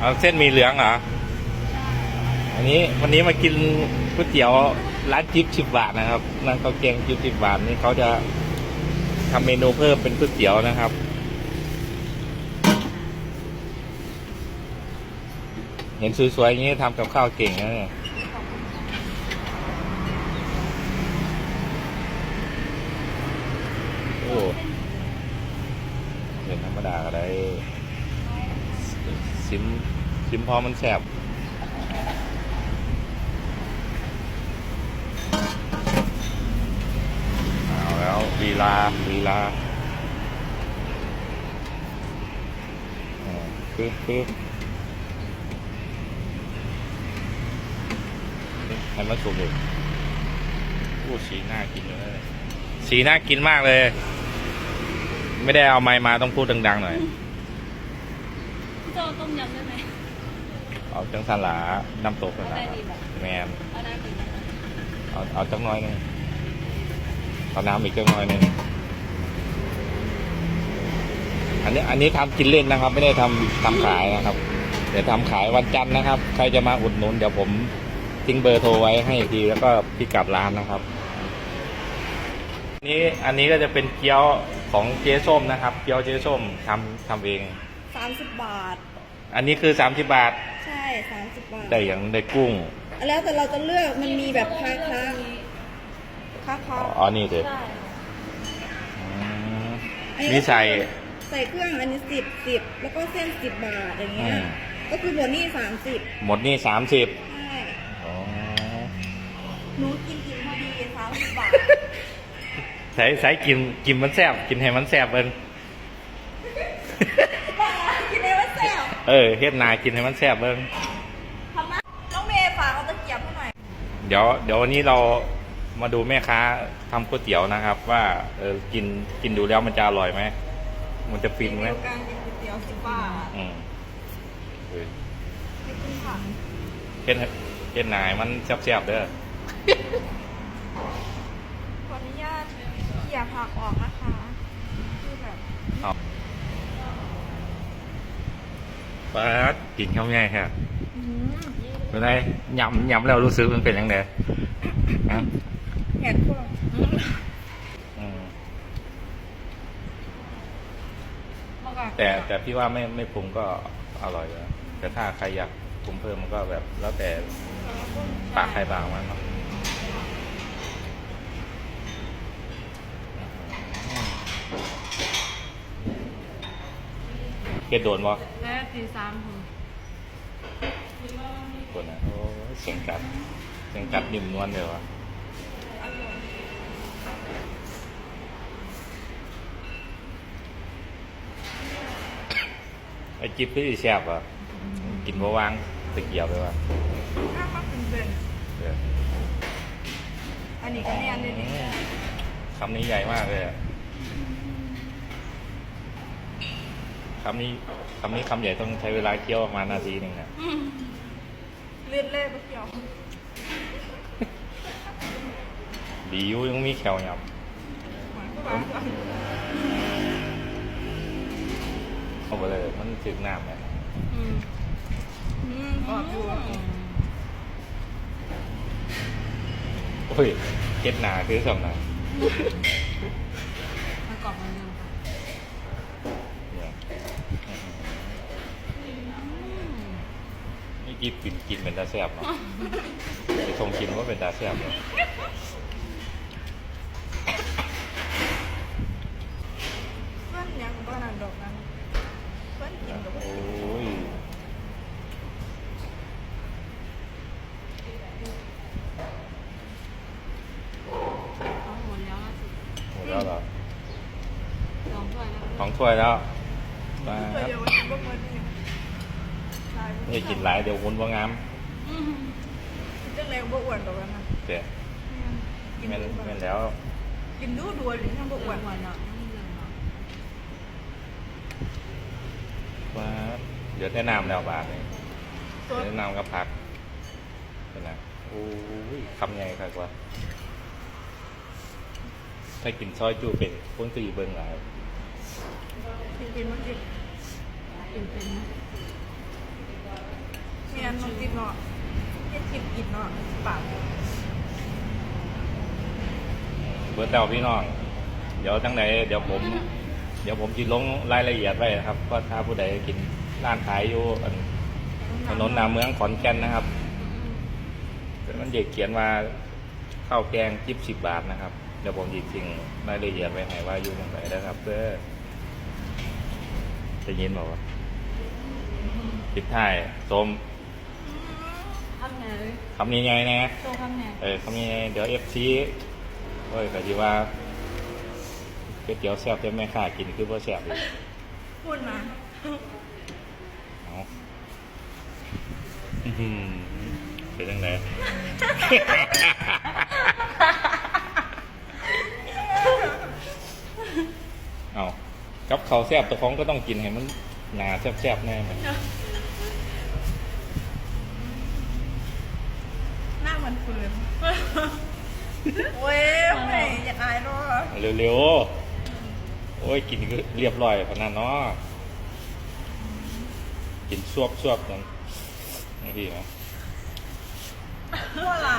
เอาเส้นมีเหลืองเหรอ อันนี้วันนี้มากินก๋วยเตี๋ยวร้านจิ๊บสิบบาทนะครับนั่นข้าวแกงจิ๊บสิบบาทนี่เขาจะทำเมนูเพิ่มเป็นก๋วยเตี๋ยวนะครับ เห็นสวยๆอย่างนี้ทำกับข้าวเก่งนะเนี่ยโอ้เป็นธรรมดาก็ได้ ซิมซิมพอมันแสบเอาแล้วลีลาลีลาปึ๊บปึ๊บให้มันสุกเลยอู้สีน่ากินเลยสีน่ากินมากเลย ไม่ได้เอาไม้มาต้องพูดดังๆหน่อย โจต้มยำได้ไหม เอาจังสันหลาน้ำตกกันนะได้ดีแบบแมนเอาได้ดีนะเอาเอาจังน้อยหนึงเอาน้ำอีกจังน้อยหนึงอันนี้อันนี้ทำกินเล่นนะครับ ไม่ได้ทำทำขายนะครับ เดี๋ยวทำขายวันจันทร์นะครับ ใครจะมาอุดหนุนเดี๋ยวผมทิ้งเบอร์โทรไว้ให้อีกทีแล้วก็พิกัดร้านนะครับ อันนี้อันนี้ก็จะเป็นเกี๊ยวของเจ๊ส้มนะครับ เกี๊ยวเจ๊ส้มทำทำเอง สามสิบบาท อันนี้คือ 30 บาท ใช่สามสิบบาท ได้อย่างได้กุ้ง แล้วแต่เราจะเลือกมันมีแบบค้าค้าค้าค้าอ๋อ นี่เด็ดใช่อันนี้มีใส่ ใส่เครื่องอันนี้สิบสิบแล้วก็เส้นสิบบาทอย่างเงี้ย อืม ก็คือหมดนี่สามสิบหมดนี่สามสิบใช่อ๋อหนูกินกินพอดีสามสิบบาท ใส่ใส่กินกินมันแซ่บกินให้มันแซ่บเบิ้ง กินได้ว่าแซ่บ เออเฮ็ดนากินให้มันแซ่บเบิ้งทำไมน้องเมย์ฝากเอาตะเกียบให้หน่อยเดี๋ยวเดี๋ยววันนี้เรามาดูแม่ค้าทำก๋วยเตี๋ยวนะครับ ว่าเออกินกินดูแล้วมันจะอร่อยไหมมันจะฟินไหมเดียวกันกินก๋วยเตี๋ยวสิบบาทอืมเออไม่กินผักเฮ็ดให้เฮ็ดนาให้มันแซ่บๆเด้อขออนุญาตอย่าผักออกนะคะคือแบบ เอา ป๊าดกินข้าวง่ายครับอื้อหือเป็นไงยำยำแล้วรู้สึกมันเป็นยังไงฮะเห็ดพวกอืมบอกอะแต่แต่พี่ว่าไม่ไม่ปรุงก็อร่อยแล้วแต่ถ้าใครอยากปรุงเพิ่มมันก็แบบแล้วแต่ปากใครปากมันเนาะ เกดโดนบ่แล้วตีสามผมโดนนะโอ้ยเสียงกัดเสียงกัดนิ่มนวลเดียวอะไอ้จิ๊บพี่แซ่บอะกินบ่วางตะเกียบเลยว่ะถ้ามาเป็นเป็นเอออันนี้ก็แน่นเลยนี่คำนี้ใหญ่มากเลยอะคำนี้คำนี้คำใหญ่ต้องใช้เวลาเคี้ยวประมาณนาทีหนึ่งอะเลือดเล่ไปเกี่ยวดีอยู่ยังมีแขวหยับหมายความว่าเอาไปเลยมันถึกน้ำเลยอืมอืมกรอบอยู่โอ้ยเก็ดหนาคือสำนะมัน นี่กินกินกินเป็นตาแซ่บเนาะไปชงกินว่าเป็นตาแซ่บเนาะเพื่อนยังบ้านอันดอกนั้นเพื่อนกินกับโอ้ยเอาหมดแล้วล่าสุดหมดแล้วเหรอสองถ้วยแล้วสองถ้วยแล้วมาเพื่อนเดียวกินบ่เงินนี่ใช่ ไม่กินหลายเดี๋ยววุ้นว่างามอืมจังแรงบ่อ้วนดอกนั้นแต่กินแม่นดูแม่นแล้ว กินดูดูเลยทั้งบ่อ้อ้ววนนหวานเนาะไม่เหลืองเนาะมาเดี๋ยวแนะนำแล้วบาทเลยตัวแนะนำกับผักเป็นไงโอ้ยคำใหญ่ครับว่าถ้ากินซอยจูเป็นคนตีเบิ้งหลายกินกินมันกินเป็นเป็นนะ น้องติ๊บเนาะเฮ็ดคลิปกินเนาะปากเบิร์ดเดาพี่น้อง เดี๋ยวจังไหนเดี๋ยวผม เดี๋ยวผมจะลงรายละเอียดไว้นะครับว่าถ้าผู้ใดกินร้านขายอยู่อันถนนนาเมืองขอนแก่นนะครับมันเด็กเขียนว่าข้าวแกงจิบสิบบาทนะครับ เดี๋ยวผมหยิบสิ่งรายละเอียดไว้ให้ว่าอยู่ตรงไหนนะครับ เพื่อจะยินบอกว่าคิดท้ายสมำไงคำนี้ไงนะ โตทำไงเออคำนี้ไงเดี๋ยวเอฟซีเอ้ยแต่ที่ว่าก๋วยเตี๋ยวแซ่บจะไม่ค่ากินคือว่าแซ่บอีกพูดมาเอาอื้อหือเป็นยังไง เอากับเขาวแซ่บตัวของก็ต้องกินให้มันหนาแซ่บๆแน่ไหมหน้าเมือนฟืนโอ้ยไม่อยากอายเนาะเร็วๆ โอ้ยกินก็เรียบร้อยพนันเนาะกินซวบซวบๆกันนี่พี่นะว่าล่ะ